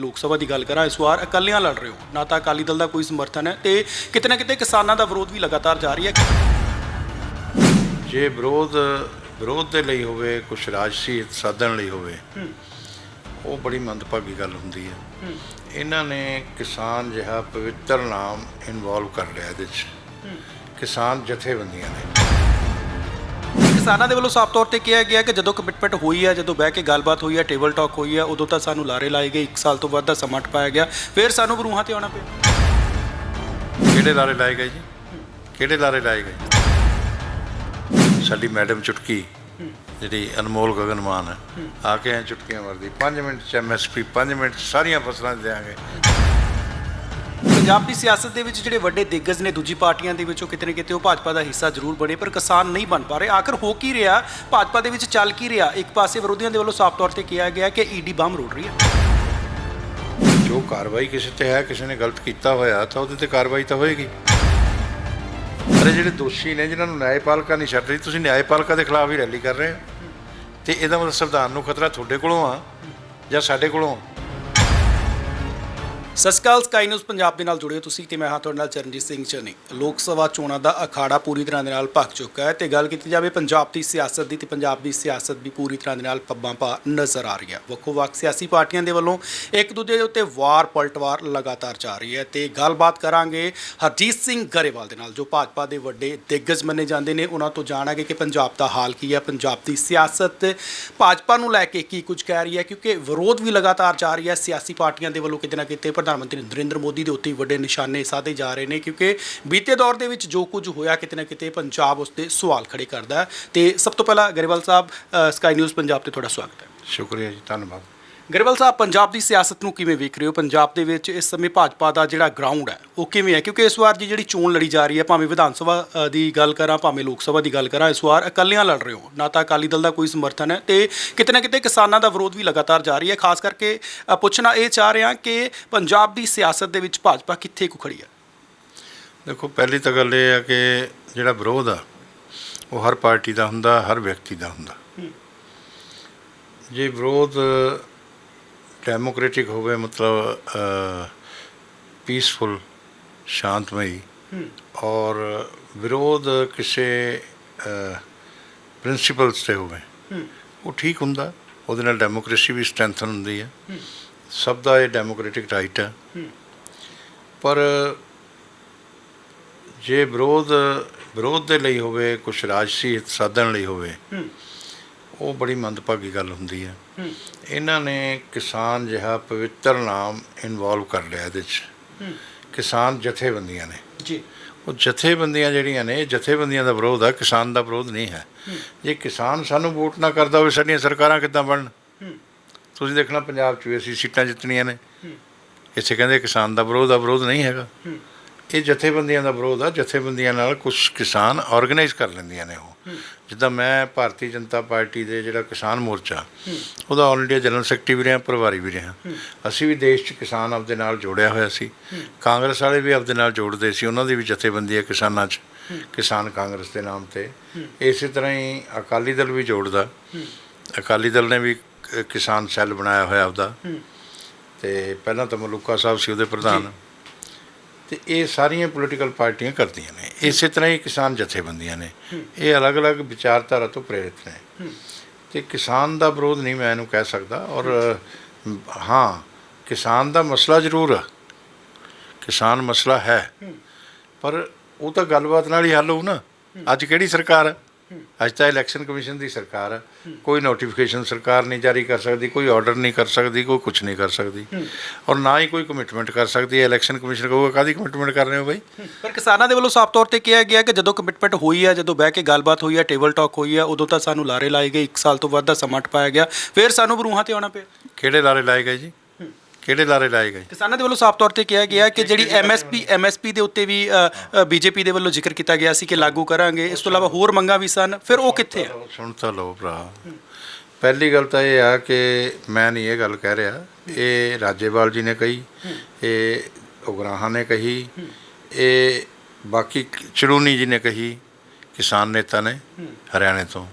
ਲੋਕ ਸਭਾ ਦੀ ਗੱਲ ਕਰਾਂ ਇਸ ਵਾਰ ਇਕੱਲਿਆਂ ਲੜ ਰਹੇ ਹੋ। ਨਾ ਤਾਂ ਅਕਾਲੀ ਦਲ ਦਾ ਕੋਈ ਸਮਰਥਨ ਹੈ ਤੇ ਕਿਤੇ ਨਾ ਕਿਤੇ ਕਿਸਾਨਾਂ ਦਾ ਵਿਰੋਧ ਵੀ ਲਗਾਤਾਰ ਜਾਰੀ ਹੈ। ਜੇ ਵਿਰੋਧ ਵਿਰੋਧ ਦੇ ਲਈ ਹੋਵੇ ਕੁਝ ਰਾਜਸੀ ਸਾਧਨ ਲਈ ਹੋਵੇ ਉਹ ਬੜੀ ਮੰਦਭਾਗੀ ਗੱਲ ਹੁੰਦੀ ਹੈ। ਇਹਨਾਂ ਨੇ ਕਿਸਾਨ ਜਿਹਾ ਪਵਿੱਤਰ ਨਾਮ ਇਨਵੋਲਵ ਕਰ ਲਿਆ ਇਹਦੇ 'ਚ। ਕਿਸਾਨ ਜਥੇਬੰਦੀਆਂ ਨੇ। ਕਿਸਾਨਾਂ ਦੇ ਵੱਲੋਂ ਸਾਫ਼ ਤੌਰ ਤੇ ਕਿਹਾ ਗਿਆ ਕਿ ਜਦੋਂ ਕਮਿਟਮੈਂਟ ਹੋਈ ਹੈ ਜਦੋਂ ਬਹਿ ਕੇ ਗੱਲਬਾਤ ਹੋਈ ਹੈ ਟੇਬਲ ਟਾਕ ਹੋਈ ਹੈ ਉਦੋਂ ਤਾਂ ਸਾਨੂੰ ਲਾਰੇ ਲਾਏ ਗਏ 1 ਸਾਲ ਤੋਂ ਵੱਧ ਦਾ ਸਮਾਂ ਟਪਾਇਆ ਗਿਆ। ਫਿਰ ਸਾਨੂੰ ਬਰੂਹਾਂ ਤੇ ਆਉਣਾ ਪਿਆ। ਕਿਹੜੇ ਲਾਰੇ ਲਾਏ ਗਏ ਜੀ? ਕਿਹੜੇ ਲਾਰੇ ਲਾਏ ਗਏ? ਸਾਡੀ ਮੈਡਮ ਚੁਟਕੀ, ਜਿਹੜੀ ਅਨਮੋਲ ਗਗਨਮਾਨ ਹੈ ਆ ਕੇ ਐਂ ਚੁਟਕੀਆਂ ਵਰਦੀ 5 ਮਿੰਟ ਚ ਐਮਐਸਪੀ 5 ਮਿੰਟ ਸਾਰੀਆਂ ਫਸਲਾਂ 'ਚ ਦਿਆਂਗੇ। ਪੰਜਾਬ ਦੀ ਸਿਆਸਤ ਦੇ ਵਿੱਚ ਜਿਹੜੇ ਵੱਡੇ ਦਿੱਗਜ ਨੇ ਦੂਜੀ ਪਾਰਟੀਆਂ ਦੇ ਵਿੱਚੋਂ ਕਿਤੇ ਨਾ ਕਿਤੇ ਉਹ ਭਾਜਪਾ ਦਾ ਹਿੱਸਾ ਜ਼ਰੂਰ ਬਣੇ, ਪਰ ਕਿਸਾਨ ਨਹੀਂ ਬਣ ਪਾ ਰਹੇ। ਆਖਰ ਹੋ ਕੀ ਰਿਹਾ? ਭਾਜਪਾ ਦੇ ਵਿੱਚ ਚੱਲ ਕੀ ਰਿਹਾ? ਇੱਕ ਪਾਸੇ ਵਿਰੋਧੀਆਂ ਦੇ ਵੱਲੋਂ ਸਾਫ਼ ਤੌਰ ਤੇ ਕਿਹਾ ਗਿਆ ਕਿ ਈਡੀ ਬੰਮ ਰੋੜ ਰਹੀ ਹੈ। ਜੋ ਕਾਰਵਾਈ ਕਿਸੇ ਤੇ ਹੈ, ਕਿਸੇ ਨੇ ਗਲਤ ਕੀਤਾ ਹੋਇਆ, ਤਾਂ ਉਹਦੇ ਤੇ ਕਾਰਵਾਈ ਤਾਂ ਹੋਏਗੀ। ਅਰੇ ਜਿਹੜੇ ਦੋਸ਼ੀ ਨੇ, ਜਿਨ੍ਹਾਂ ਨੂੰ ਨਿਆਂਪਾਲਿਕਾ ਨਹੀਂ ਛੱਡ ਰਹੀ, ਤੁਸੀਂ ਨਿਆਂਪਾਲਿਕਾ ਦੇ ਖਿਲਾਫ ਹੀ ਰੈਲੀ ਕਰ ਰਹੇ ਹੋ। ਤੇ ਇਹਦਾ ਮਤਲਬ ਸੰਵਿਧਾਨ ਨੂੰ ਖਤਰਾ ਤੁਹਾਡੇ ਕੋਲੋਂ ਆ ਜਾਂ ਸਾਡੇ ਕੋਲੋਂ? ਆ? ਸਤਿ ਸ਼੍ਰੀ ਅਕਾਲ ਸਕਾਈ ਨਿਊਜ਼ ਪੰਜਾਬ ਦੇ ਨਾਲ ਜੁੜੇ ਹੋ ਤੁਸੀਂ ਤੇ ਮੈਂ ਹਾਂ ਤੁਹਾਡੇ ਨਾਲ ਚਰਨਜੀਤ ਸਿੰਘ ਚੰਨੀ। ਲੋਕ ਸਭਾ ਚੋਣਾਂ ਦਾ ਅਖਾੜਾ ਪੂਰੀ ਤਰ੍ਹਾਂ ਦੇ ਨਾਲ ਭਖ ਚੁੱਕਾ ਹੈ ਤੇ ਗੱਲ ਕੀਤੀ ਜਾਵੇ ਪੰਜਾਬ ਦੀ ਸਿਆਸਤ ਦੀ ਤੇ ਪੰਜਾਬ ਦੀ ਸਿਆਸਤ ਵੀ ਪੂਰੀ ਤਰ੍ਹਾਂ ਦੇ ਨਾਲ ਪੱਬਾਂ ਪਾ ਨਜ਼ਰ ਆ ਰਹੀ ਹੈ। ਵੱਖੋ ਵੱਖ ਸਿਆਸੀ ਪਾਰਟੀਆਂ ਦੇ ਵੱਲੋਂ ਇੱਕ ਦੂਜੇ ਦੇ ਉੱਤੇ ਵਾਰ ਪਲਟਵਾਰ ਲਗਾਤਾਰ ਜਾ ਰਹੀ ਹੈ ਤੇ ਗੱਲਬਾਤ ਕਰਾਂਗੇ ਹਰਜੀਤ ਸਿੰਘ ਗਰੇਵਾਲ ਦੇ ਨਾਲ, ਜੋ ਭਾਜਪਾ ਦੇ ਵੱਡੇ ਦਿੱਗਜ ਮੰਨੇ ਜਾਂਦੇ ਨੇ। ਉਹਨਾਂ ਤੋਂ ਜਾਣਾਂਗੇ ਕਿ ਪੰਜਾਬ ਦਾ ਹਾਲ ਕੀ ਹੈ, ਪੰਜਾਬ ਦੀ ਸਿਆਸਤ ਭਾਜਪਾ ਨੂੰ ਲੈ ਕੇ ਕੀ ਕੁਝ ਕਹਿ ਰਹੀ ਹੈ, ਕਿਉਂਕਿ ਵਿਰੋਧ ਵੀ ਲਗਾਤਾਰ ਜਾਰੀ ਹੈ। ਸਿਆਸੀ ਪਾਰਟੀਆਂ ਦੇ ਵੱਲੋਂ ਕਿਤੇ ਨਾ ਕਿਤੇ ਪ੍ਰਧਾਨ ਮੰਤਰੀ ਨਰਿੰਦਰ ਮੋਦੀ ਦੇ ਉੱਤੇ ਵੱਡੇ ਨਿਸ਼ਾਨੇ ਸਾਧੇ ਜਾ ਰਹੇ ਨੇ, ਕਿਉਂਕਿ ਬੀਤੇ ਦੌਰ ਦੇ ਵਿੱਚ ਜੋ ਕੁਝ ਹੋਇਆ, ਕਿਤੇ ਨਾ ਕਿਤੇ ਪੰਜਾਬ ਉਸ ਤੇ ਸਵਾਲ ਖੜੇ ਕਰਦਾ ਹੈ। ਤੇ ਸਭ ਤੋਂ ਪਹਿਲਾਂ ਗਰੇਵਾਲ ਸਾਹਿਬ ਸਕਾਈ ਨਿਊਜ਼ ਪੰਜਾਬ ਤੇ ਤੁਹਾਡਾ ਸਵਾਗਤ ਹੈ। ਸ਼ੁਕਰੀਆ ਜੀ, ਧੰਨਵਾਦ। ਗਰੇਵਾਲ ਸਾਹਿਬ ਪੰਜਾਬ ਦੀ ਸਿਆਸਤ ਨੂੰ ਕਿਵੇਂ ਵੇਖ ਰਹੇ ਹੋ? ਪੰਜਾਬ ਦੇ ਵਿੱਚ ਇਸ ਸਮੇਂ ਭਾਜਪਾ ਦਾ ਜਿਹੜਾ ਗਰਾਊਂਡ ਹੈ ਉਹ ਕਿਵੇਂ ਹੈ? ਕਿਉਂਕਿ ਇਸ ਵਾਰ ਦੀ ਜਿਹੜੀ ਚੋਣ ਲੜੀ ਜਾ ਰਹੀ ਹੈ ਭਾਵੇਂ ਵਿਧਾਨ ਸਭਾ ਅ, ਦੀ ਗੱਲ ਕਰਾਂ ਭਾਵੇਂ ਲੋਕ ਸਭਾ ਦੀ ਗੱਲ ਕਰਾਂ ਇਸ ਵਾਰ ਇਕੱਲਿਆਂ ਲੜ ਰਹੇ ਹੋ। ਨਾ ਤਾਂ ਅਕਾਲੀ ਦਲ ਦਾ ਕੋਈ ਸਮਰਥਨ ਹੈ ਤੇ ਕਿਤੇ ਨਾ ਕਿਤੇ ਕਿਸਾਨਾਂ ਦਾ ਵਿਰੋਧ ਵੀ ਲਗਾਤਾਰ ਜਾਰੀ ਹੈ। ਖਾਸ ਕਰਕੇ ਅ, ਪੁੱਛਣਾ ਇਹ ਚਾਹ ਰਿਹਾ ਕਿ ਪੰਜਾਬ ਦੀ ਸਿਆਸਤ ਦੇ ਵਿੱਚ ਭਾਜਪਾ ਕਿੱਥੇ ਕੁ ਖੜੀ ਹੈ? ਦੇਖੋ ਪਹਿਲੀ ਤਾਂ ਗੱਲ ਇਹ ਹੈ ਕਿ ਜਿਹੜਾ ਵਿਰੋਧ ਆ ਉਹ ਹਰ ਪਾਰਟੀ ਦਾ ਹੁੰਦਾ ਹਰ ਵਿਅਕਤੀ ਦਾ ਹੁੰਦਾ। ਜੇ ਵਿਰੋਧ ਡੈਮੋਕ੍ਰੈਟਿਕ ਹੋਵੇ ਮਤਲਬ ਪੀਸਫੁਲ ਸ਼ਾਂਤਮਈ। ਔਰ ਵਿਰੋਧ ਕਿਸੇ ਪ੍ਰਿੰਸੀਪਲਸ ਤੇ ਹੋਵੇ ਉਹ ਠੀਕ ਹੁੰਦਾ। ਉਹਦੇ ਨਾਲ ਡੈਮੋਕ੍ਰੇਸੀ ਵੀ ਸਟਰੈਂਥਨ ਹੁੰਦੀ ਹੈ। ਸਭ ਦਾ ਇਹ ਡੈਮੋਕ੍ਰੈਟਿਕ ਰਾਈਟ ਹੈ। ਪਰ ਜੇ ਵਿਰੋਧ ਵਿਰੋਧ ਦੇ ਲਈ ਹੋਵੇ ਕੁਝ ਰਾਜਸੀ ਸਾਧਨ ਲਈ ਹੋਵੇ ਉਹ ਬੜੀ ਮੰਦਭਾਗੀ ਗੱਲ ਹੁੰਦੀ ਹੈ। ਇਹਨਾਂ ਨੇ ਕਿਸਾਨ ਜਿਹਾ ਪਵਿੱਤਰ ਨਾਮ ਇਨਵੋਲਵ ਕਰ ਲਿਆ ਇਹਦੇ 'ਚ। ਕਿਸਾਨ ਜਥੇਬੰਦੀਆਂ ਨੇ। ਜੀ। ਉਹ ਜਥੇਬੰਦੀਆਂ ਜਿਹੜੀਆਂ ਨੇ ਜਥੇਬੰਦੀਆਂ ਦਾ ਵਿਰੋਧ ਆ ਕਿਸਾਨ ਦਾ ਵਿਰੋਧ ਨਹੀਂ ਹੈ। ਜੇ ਕਿਸਾਨ ਸਾਨੂੰ ਵੋਟ ਨਾ ਕਰਦਾ ਹੋਵੇ ਸਾਡੀਆਂ ਸਰਕਾਰਾਂ ਕਿੱਦਾਂ ਬਣਨ? ਤੁਸੀਂ ਦੇਖਣਾ ਪੰਜਾਬ 'ਚ ਵੀ ਅਸੀਂ ਸੀਟਾਂ ਜਿੱਤਣੀਆਂ ਨੇ। ਇੱਥੇ ਕਹਿੰਦੇ ਕਿਸਾਨ ਦਾ ਵਿਰੋਧ ਆ ਵਿਰੋਧ ਨਹੀਂ ਹੈਗਾ। ਇਹ ਜਥੇਬੰਦੀਆਂ ਦਾ ਵਿਰੋਧ ਆ ਜਥੇਬੰਦੀਆਂ ਨਾਲ ਕੁਝ ਕਿਸਾਨ ਆਰਗੇਨਾਈਜ਼ ਕਰ ਲੈਂਦੀਆਂ ਨੇ ਉਹ। ਜਿੱਦਾਂ ਮੈਂ ਭਾਰਤੀ ਜਨਤਾ ਪਾਰਟੀ ਦੇ ਜਿਹੜਾ ਕਿਸਾਨ ਮੋਰਚਾ ਉਹਦਾ ਆਲ ਇੰਡੀਆ ਜਨਰਲ ਸੈਕਟਰੀ ਵੀ ਰਿਹਾ ਪ੍ਰਭਾਰੀ ਵੀ ਰਿਹਾ। ਅਸੀਂ ਵੀ ਦੇਸ਼ 'ਚ ਕਿਸਾਨ ਆਪਦੇ ਨਾਲ ਜੋੜਿਆ ਹੋਇਆ ਸੀ। ਕਾਂਗਰਸ ਵਾਲੇ ਵੀ ਆਪਦੇ ਨਾਲ ਜੋੜਦੇ ਸੀ ਉਹਨਾਂ ਦੀ ਵੀ ਜਥੇਬੰਦੀ ਹੈ ਕਿਸਾਨਾਂ 'ਚ ਕਿਸਾਨ ਕਾਂਗਰਸ ਦੇ ਨਾਮ ਤੇ। ਇਸੇ ਤਰ੍ਹਾਂ ਹੀ ਅਕਾਲੀ ਦਲ ਵੀ ਜੋੜਦਾ। ਅਕਾਲੀ ਦਲ ਨੇ ਵੀ ਕਿਸਾਨ ਸੈੱਲ ਬਣਾਇਆ ਹੋਇਆ ਆਪਦਾ। ਤੇ ਪਹਿਲਾਂ ਤਾਂ ਮਲੂਕਾ ਸਾਹਿਬ ਸੀ ਉਹਦੇ ਪ੍ਰਧਾਨ। ਤੇ ਇਹ ਸਾਰੀਆਂ ਪੋਲੀਟੀਕਲ ਪਾਰਟੀਆਂ ਕਰਦੀਆਂ ਨੇ। ਇਸੇ ਤਰ੍ਹਾਂ ਹੀ ਕਿਸਾਨ ਜਥੇਬੰਦੀਆਂ ਨੇ। ਇਹ ਅਲੱਗ-ਅਲੱਗ ਵਿਚਾਰਧਾਰਾ ਤੋਂ ਪ੍ਰੇਰਿਤ ਨੇ। ਤੇ ਕਿਸਾਨ ਦਾ ਵਿਰੋਧ ਨਹੀਂ ਮੈਂ ਇਹਨੂੰ ਕਹਿ ਸਕਦਾ ਔਰ ਹਾਂ ਕਿਸਾਨ ਦਾ ਮਸਲਾ ਜ਼ਰੂਰ ਆ। ਕਿਸਾਨ ਮਸਲਾ ਹੈ। ਪਰ ਉਹ ਤਾਂ ਗੱਲਬਾਤ ਨਾਲ ਹੀ ਹੱਲ ਹੋਊ ਨਾ। ਅੱਜ ਕਿਹੜੀ ਸਰਕਾਰ ਹੈ ਅੱਜ ਤਾਂ ਇਲੈਕਸ਼ਨ ਕਮਿਸ਼ਨ ਦੀ ਸਰਕਾਰ ਕੋਈ ਨੋਟੀਫਿਕੇਸ਼ਨ ਸਰਕਾਰ ਨਹੀਂ ਜਾਰੀ ਕਰ ਸਕਦੀ ਕੋਈ ਆਰਡਰ ਨਹੀਂ ਕਰ ਸਕਦੀ ਕੋਈ ਕੁਝ ਨਹੀਂ ਕਰ ਸਕਦੀ। ਔਰ ਨਾ ਹੀ ਕੋਈ ਕਮਿਟਮੈਂਟ ਕਰ ਸਕਦੀ ਹੈ। ਇਲੈਕਸ਼ਨ ਕਮਿਸ਼ਨ ਕਹੂਗਾ ਕਾਦੀ ਕਮਿਟਮੈਂਟ ਕਰ ਰਹੇ ਹੋ ਬਈ? ਪਰ ਕਿਸਾਨਾਂ ਦੇ ਵੱਲੋਂ ਸਾਫ਼ ਤੌਰ ਤੇ ਕਿਹਾ ਗਿਆ ਕਿ ਜਦੋਂ ਕਮਿਟਮੈਂਟ ਹੋਈ ਹੈ ਜਦੋਂ ਬਹਿ ਕੇ ਗੱਲਬਾਤ ਹੋਈ ਹੈ ਟੇਬਲ ਟਾਕ ਹੋਈ ਹੈ ਉਦੋਂ ਤਾਂ ਸਾਨੂੰ ਲਾਰੇ ਲਾਏ ਗਏ। 1 ਸਾਲ ਤੋਂ ਵੱਧ ਦਾ ਸਮਾਂ ਟਪਾਇਆ ਗਿਆ। ਫਿਰ ਸਾਨੂੰ ਬਰੂਹਾਂ ਤੇ ਆਉਣਾ ਪਿਆ। ਕਿਹੜੇ ਲਾਰੇ ਲਾਏ ਗਏ ਜੀ? ਕਿਹੜੇ ਲਾਰੇ ਲਾਏ ਗਏ? ਕਿਸਾਨਾਂ ਦੇ ਵੱਲੋਂ ਸਾਫ਼ ਤੌਰ ਤੇ ਕਿਹਾ ਗਿਆ ਕਿ ਜਿਹੜੀ ਐਮਐਸਪੀ ਐਮਐਸਪੀ ਦੇ ਉੱਤੇ ਵੀ ਬੀਜੇਪੀ ਦੇ ਵੱਲੋਂ ਜ਼ਿਕਰ ਕੀਤਾ ਗਿਆ ਸੀ ਕਿ ਲਾਗੂ ਕਰਾਂਗੇ। ਇਸ ਤੋਂ ਇਲਾਵਾ ਹੋਰ ਮੰਗਾਂ ਵੀ ਸਨ। ਫਿਰ ਉਹ ਕਿੱਥੇ ਆ? ਸੁਣ ਤਾਂ ਲਓ ਭਰਾ। ਪਹਿਲੀ ਗੱਲ ਤਾਂ ਇਹ ਆ ਕਿ ਮੈਂ ਨਹੀਂ ਇਹ ਗੱਲ ਕਹਿ ਰਿਹਾ। ਇਹ ਰਾਜੇਵਾਲ ਜੀ ਨੇ ਕਹੀ ਇਹ ਉਗਰਾਹਾਂ ਨੇ ਕਹੀ ਇਹ ਬਾਕੀ ਚੜੂਨੀ ਜੀ ਨੇ ਕਹੀ ਕਿਸਾਨ ਨੇਤਾ ਨੇ ਹਰਿਆਣੇ ਤੋਂ।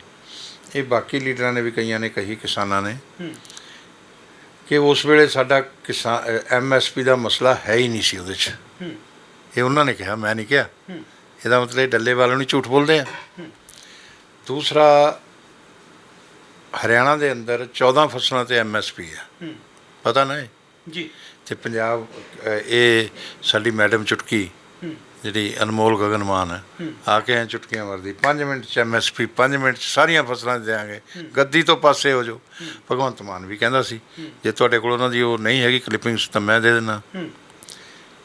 ਇਹ ਬਾਕੀ ਲੀਡਰਾਂ ਨੇ ਵੀ ਕਈਆਂ ਨੇ ਕਹੀ ਕਿਸਾਨਾਂ ਨੇ। ਕਿ ਉਸ ਵੇਲੇ ਸਾਡਾ ਕਿਸਾਨ ਐਮਐਸਪੀ ਦਾ ਮਸਲਾ ਹੈ ਹੀ ਨਹੀਂ ਸੀ ਉਹਦੇ 'ਚ। ਇਹ ਉਹਨਾਂ ਨੇ ਕਿਹਾ ਮੈਂ ਨਹੀਂ ਕਿਹਾ। ਇਹਦਾ ਮਤਲਬ ਡੱਲੇ ਵਾਲੋਂ ਨਹੀਂ ਝੂਠ ਬੋਲਦੇ ਆ। ਦੂਸਰਾ ਹਰਿਆਣਾ ਦੇ ਅੰਦਰ 14 ਫਸਲਾਂ ਤੇ ਐਮਐਸਪੀ ਆ। ਪਤਾ ਨਾ ਇਹ? ਜੀ। ਤੇ ਪੰਜਾਬ ਇਹ ਸਾਡੀ ਮੈਡਮ ਚੁਟਕੀ। ਜਿਹੜੀ ਅਨਮੋਲ ਗਗਨਮਾਨ ਹੈ। ਆ ਕੇ ਐਂ ਚੁਟਕੀਆਂ ਵਰਦੀ 5 ਮਿੰਟ ਚ ਐਮਐਸਪੀ 5 ਮਿੰਟ ਚ ਸਾਰੀਆਂ ਫਸਲਾਂ ਦੇ ਦਿਆਂਗੇ ਗੱਦੀ ਤੋਂ ਪਾਸੇ ਹੋ ਜਾਓ। ਭਗਵੰਤ ਮਾਨ ਵੀ ਕਹਿੰਦਾ ਸੀ ਜੇ ਤੁਹਾਡੇ ਕੋਲ ਉਹਨਾਂ ਦੀ ਉਹ ਨਹੀਂ ਹੈਗੀ ਕਲਿੱਪਿੰਗਸ ਤਾਂ ਮੈਂ ਦੇ ਹੂੰ।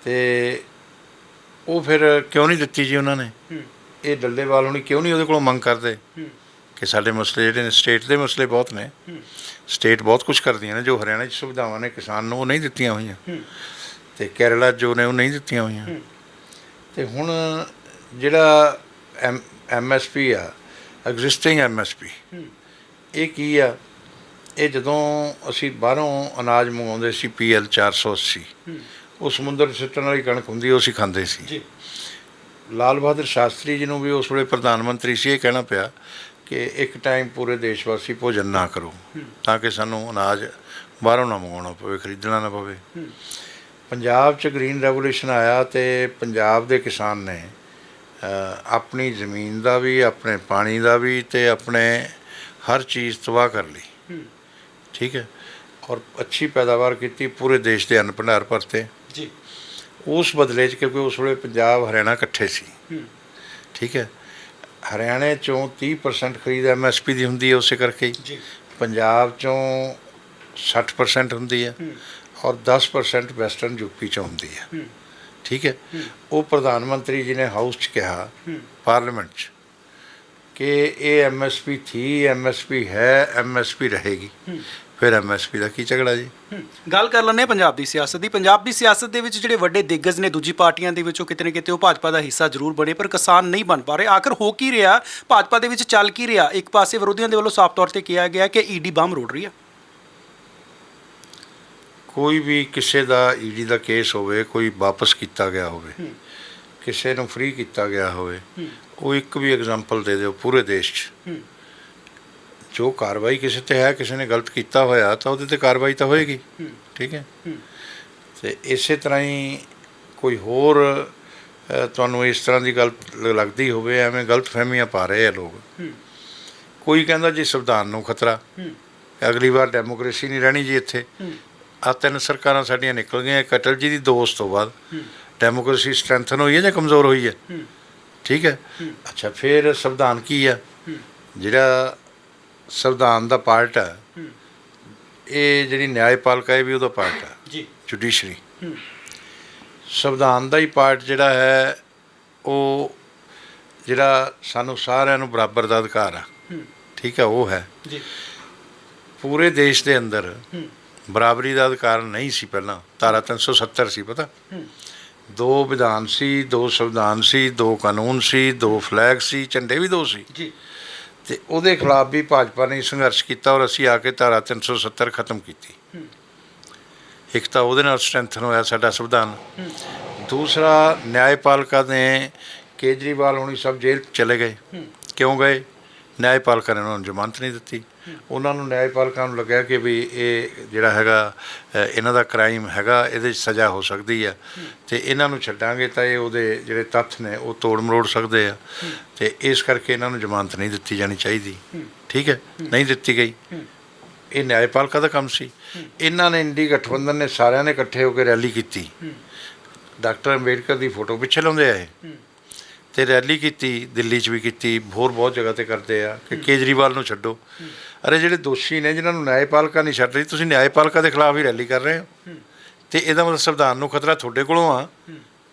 ਤੇ ਉਹ ਫਿਰ ਕਿਉਂ ਨਹੀਂ ਦਿੱਤੀ ਜੀ ਉਹਨਾਂ ਨੇ? ਇਹ ਡੱਲੇਵਾਲ ਹੁਣੀ ਕਿਉਂ ਨਹੀਂ ਉਹਦੇ ਕੋਲੋਂ ਮੰਗ ਕਰਦੇ? ਕਿ ਸਾਡੇ ਮਸਲੇ ਜਿਹੜੇ ਨੇ ਸਟੇਟ ਦੇ ਮਸਲੇ ਬਹੁਤ ਨੇ। ਸਟੇਟ ਬਹੁਤ ਕੁਝ ਕਰਦੀਆਂ ਨੇ ਜੋ ਹਰਿਆਣਾ 'ਚ ਸੁਵਿਧਾਵਾਂ ਨੇ ਕਿਸਾਨ ਨੂੰ ਉਹ ਨਹੀਂ ਦਿੱਤੀਆਂ ਹੋਈਆਂ। ਤੇ ਕੇਰਲਾ ਜੋ ਨੇ ਉਹ ਨਹੀਂ ਦਿੱਤੀਆਂ ਹੋਈਆਂ। ਤੇ ਹੁਣ ਜਿਹੜਾ ਐਮਐਸਪੀ ਆ ਐਗਜ਼ਿਸਟਿੰਗ ਐਮਐਸਪੀ ਇਹ ਕੀ ਆ? ਇਹ ਜਦੋਂ ਅਸੀਂ ਬਾਹਰੋਂ ਅਨਾਜ ਮੰਗਾਉਂਦੇ ਸੀ ਪੀਐਲ 480 ਹੂੰ ਉਹ ਸਮੁੰਦਰ ਸਿੱਟਣ ਵਾਲੀ ਕਣਕ ਹੁੰਦੀ ਉਹ ਅਸੀਂ ਖਾਂਦੇ ਸੀ। ਜੀ। ਲਾਲ ਬਹਾਦਰ ਸ਼ਾਸਤਰੀ ਜੀ ਨੂੰ ਵੀ ਉਸ ਵੇਲੇ ਪ੍ਰਧਾਨ ਮੰਤਰੀ ਸੀ ਇਹ ਕਹਿਣਾ ਪਿਆ ਕਿ ਇੱਕ ਟਾਈਮ ਪੂਰੇ ਦੇਸ਼ ਵਾਸੀ ਭੋਜਨ ਨਾ ਕਰੋ ਤਾਂ ਕਿ ਸਾਨੂੰ ਅਨਾਜ ਬਾਹਰੋਂ ਨਾ ਮੰਗਾਉਣਾ ਪਵੇ ਖਰੀਦਣਾ ਨਾ ਪਵੇ। ਪੰਜਾਬ 'ਚ ਗ੍ਰੀਨ ਰੈਵੋਲੂਸ਼ਨ ਆਇਆ ਤੇ ਪੰਜਾਬ ਦੇ ਕਿਸਾਨ ਨੇ ਆਪਣੀ ਜ਼ਮੀਨ ਦਾ ਵੀ ਆਪਣੇ ਪਾਣੀ ਦਾ ਵੀ ਤੇ ਆਪਣੇ ਹਰ ਚੀਜ਼ ਤਬਾਹ ਕਰ ਲਈ। ਠੀਕ ਹੈ। ਔਰ ਅੱਛੀ ਪੈਦਾਵਾਰ ਕੀਤੀ ਪੂਰੇ ਦੇਸ਼ ਦੇ ਅੰਨ ਭੰਡਾਰ ਭਰਤੇ। ਜੀ। ਉਸ ਬਦਲੇ 'ਚ ਕਿਉਂਕਿ ਉਸ ਵੇਲੇ ਪੰਜਾਬ ਹਰਿਆਣਾ ਇਕੱਠੇ ਸੀ। ਠੀਕ ਹੈ। ਹਰਿਆਣੇ ਚੋਂ 30% ਖਰੀਦ ਐਮਐਸਪੀ ਦੀ ਹੁੰਦੀ ਹੈ ਉਸੇ ਕਰਕੇ। ਜੀ। ਪੰਜਾਬ ਚੋਂ 60% ਹੁੰਦੀ ਹੂੰ। ਔਰ 10% ਵੈਸਟਰਨ ਯੂਪੀ ਚੋਂ ਹੁੰਦੀ ਹੈ। ਠੀਕ ਹੈ? ਉਹ ਪ੍ਰਧਾਨ ਮੰਤਰੀ ਜੀ ਨੇ ਹਾਊਸ 'ਚ ਕਿਹਾ ਪਾਰਲੀਮੈਂਟ 'ਚ ਕਿ ਇਹ ਐਮਐਸਪੀ ਥੀ ਐਮਐਸਪੀ ਹੈ ਐਮਐਸਪੀ ਰਹੇਗੀ। ਫਿਰ ਐਮਐਸਪੀ ਦਾ ਕੀ ਝਗੜਾ ਜੀ। ਗੱਲ ਕਰ ਲੈਂਦੇ ਪੰਜਾਬ ਦੀ ਸਿਆਸਤ ਦੀ। ਪੰਜਾਬ ਦੀ ਸਿਆਸਤ ਦੇ ਵਿੱਚ ਜਿਹੜੇ ਵੱਡੇ ਦਿੱਗਜ ਨੇ ਦੂਜੀ ਪਾਰਟੀਆਂ ਦੇ ਵਿੱਚੋਂ ਕਿਤੇ ਨਾ ਕਿਤੇ ਉਹ ਭਾਜਪਾ ਦਾ ਹਿੱਸਾ ਜ਼ਰੂਰ ਬਣੇ ਪਰ ਕਿਸਾਨ ਨਹੀਂ ਬਣ ਪਾ ਰਹੇ। ਆਖਰ ਹੋ ਕੀ ਰਿਹਾ? ਭਾਜਪਾ ਦੇ ਵਿੱਚ ਚੱਲ ਕੀ ਰਿਹਾ? ਇੱਕ ਪਾਸੇ ਵਿਰੋਧੀਆਂ ਦੇ ਵੱਲੋਂ ਸਾਫ਼ ਤੌਰ ਤੇ ਕਿਹਾ ਗਿਆ ਕਿ ਈਡੀ ਬੰਮ ਰੋੜ ਰਹੀ ਹੈ। ਕੋਈ ਵੀ ਕਿਸੇ ਦਾ ਈਡੀ ਦਾ ਕੇਸ ਹੋਵੇ ਕੋਈ ਵਾਪਸ ਕੀਤਾ ਗਿਆ ਹੋਵੇ ਕਿਸੇ ਨੂੰ ਫ੍ਰੀ ਕੀਤਾ ਗਿਆ ਹੋਵੇ ਉਹ ਇੱਕ ਵੀ ਐਗਜ਼ਾਮਪਲ ਦੇ ਦਿਓ ਪੂਰੇ ਦੇਸ਼ 'ਚ। ਜੋ ਕਾਰਵਾਈ ਕਿਸੇ ਤੇ ਹੈ ਕਿਸੇ ਨੇ ਗਲਤ ਕੀਤਾ ਹੋਇਆ ਤਾਂ ਉਹਦੇ ਤੇ ਕਾਰਵਾਈ ਤਾਂ ਹੋਏਗੀ। ਠੀਕ ਹੈ? ਤੇ ਇਸੇ ਤਰ੍ਹਾਂ ਹੀ ਕੋਈ ਹੋਰ ਤੁਹਾਨੂੰ ਇਸ ਤਰ੍ਹਾਂ ਦੀ ਗੱਲ ਲ- ਲੱਗਦੀ ਹੋਵੇ ਐਵੇਂ ਗਲਤ ਫਹਿਮੀਆਂ ਪਾ ਰਹੇ ਆ ਲੋਕ। ਕੋਈ ਕਹਿੰਦਾ ਜੀ ਸੰਵਿਧਾਨ ਨੂੰ ਖਤਰਾ। ਅਗਲੀ ਵਾਰ ਡੈਮੋਕ੍ਰੇਸੀ ਨਹੀਂ ਰਹਿਣੀ ਜੀ ਇੱਥੇ। ਆ ਤਿੰਨ ਸਰਕਾਰਾਂ ਸਾਡੀਆਂ ਨਿਕਲ ਗਈਆਂ ਇੱਕ ਅਟਲ ਜੀ ਦੀ ਦੋ ਉਸ ਤੋਂ ਬਾਅਦ। ਡੈਮੋਕ੍ਰੇਸੀ ਸਟਰੈਂਥਨ ਹੋਈ ਹੈ ਜਾਂ ਕਮਜ਼ੋਰ ਹੋਈ ਹੈ? ਠੀਕ ਹੈ। ਅੱਛਾ ਫਿਰ ਸੰਵਿਧਾਨ ਕੀ ਹੈ? ਜਿਹੜਾ ਸੰਵਿਧਾਨ ਦਾ ਪਾਰਟ ਹੈ ਇਹ ਜਿਹੜੀ ਨਿਆਂਪਾਲਿਕਾ ਹੈ ਵੀ ਉਹਦਾ ਪਾਰਟ ਹੈ। ਜੀ। ਜੁਡੀਸ਼ਰੀ ਸੰਵਿਧਾਨ ਦਾ ਹੀ ਪਾਰਟ ਜਿਹੜਾ ਹੈ ਉਹ ਜਿਹੜਾ ਸਾਨੂੰ ਸਾਰਿਆਂ ਨੂੰ ਬਰਾਬਰ ਦਾ ਅਧਿਕਾਰ ਆ ਠੀਕ ਹੈ ਉਹ ਹੈ। ਜੀ। ਪੂਰੇ ਦੇਸ਼ ਦੇ ਅੰਦਰ ਬਰਾਬਰੀ ਦਾ ਅਧਿਕਾਰ ਨਹੀਂ ਸੀ ਪਹਿਲਾਂ ਧਾਰਾ 370 ਸੀ ਪਤਾ। ਦੋ ਵਿਧਾਨ ਸੀ ਦੋ ਸੰਵਿਧਾਨ ਸੀ ਦੋ ਕਾਨੂੰਨ ਸੀ ਦੋ ਫਲੈਗ ਸੀ ਝੰਡੇ ਵੀ ਦੋ ਸੀ। ਜੀ। ਤੇ ਉਹਦੇ ਖਿਲਾਫ ਵੀ ਭਾਜਪਾ ਨੇ ਸੰਘਰਸ਼ ਕੀਤਾ ਔਰ ਅਸੀਂ ਆ ਕੇ ਧਾਰਾ 370 ਖਤਮ ਕੀਤੀ। ਇੱਕ ਤਾਂ ਉਹਦੇ ਨਾਲ ਸਟਰੈਂਥਨ ਹੋਇਆ ਸਾਡਾ ਸੰਵਿਧਾਨ। ਦੂਸਰਾ ਨਿਆਂਪਾਲਿਕਾ ਨੇ ਕੇਜਰੀਵਾਲ ਹੁਣੀ ਸਭ ਜੇਲ੍ਹ ਚਲੇ ਗਏ। ਕਿਉਂ ਗਏ? ਨਿਆਂਪਾਲਿਕਾ ਨੇ ਉਹਨਾਂ ਨੂੰ ਜ਼ਮਾਨਤ ਨਹੀਂ ਦਿੱਤੀ ਉਹਨਾਂ ਨੂੰ ਨਿਆਂਪਾਲਿਕਾ ਨੂੰ ਲੱਗਿਆ ਕਿ ਵੀ ਇਹ ਜਿਹੜਾ ਹੈਗਾ ਇਹਨਾਂ ਦਾ ਕ੍ਰਾਈਮ ਹੈਗਾ ਇਹਦੇ 'ਚ ਸਜ਼ਾ ਹੋ ਸਕਦੀ ਆ ਤੇ ਇਹਨਾਂ ਨੂੰ ਛੱਡਾਂਗੇ ਤਾਂ ਇਹ ਉਹਦੇ ਜਿਹੜੇ ਤੱਥ ਨੇ ਉਹ ਤੋੜ ਮਰੋੜ ਸਕਦੇ ਆ ਤੇ ਇਸ ਕਰਕੇ ਇਹਨਾਂ ਨੂੰ ਜ਼ਮਾਨਤ ਨਹੀਂ ਦਿੱਤੀ ਜਾਣੀ ਚਾਹੀਦੀ ਠੀਕ ਹੈ ਨਹੀਂ ਦਿੱਤੀ ਗਈ ਇਹ ਨਿਆਂਪਾਲਿਕਾ ਦਾ ਕੰਮ ਸੀ ਇਹਨਾਂ ਨੇ ਇੰਡੀ ਗਠਬੰਧਨ ਨੇ ਸਾਰਿਆਂ ਨੇ ਇਕੱਠੇ ਹੋ ਕੇ ਰੈਲੀ ਕੀਤੀ ਡਾਕਟਰ ਅੰਬੇਡਕਰ ਦੀ ਫੋਟੋ ਪਿੱਛੇ ਲਾਉਂਦੇ ਆਏ ਤੇ ਰੈਲੀ ਕੀਤੀ ਦਿੱਲੀ 'ਚ ਵੀ ਕੀਤੀ ਹੋਰ ਬਹੁਤ ਜਗ੍ਹਾ ਤੇ ਕਰਦੇ ਆ ਕਿ ਕੇਜਰੀਵਾਲ ਨੂੰ ਛੱਡੋ। ਅਰੇ ਜਿਹੜੇ ਦੋਸ਼ੀ ਨੇ ਜਿਨ੍ਹਾਂ ਨੂੰ ਨਿਆਂਪਾਲਿਕਾ ਨਹੀਂ ਛੱਡ ਰਹੀ ਤੁਸੀਂ ਨਿਆਂਪਾਲਿਕਾ ਦੇ ਖਿਲਾਫ ਹੀ ਰੈਲੀ ਕਰ ਰਹੇ ਹੋ। ਤੇ ਇਹਦਾ ਮਤਲਬ ਸੰਵਿਧਾਨ ਨੂੰ ਖਤਰਾ ਤੁਹਾਡੇ ਕੋਲੋਂ ਆ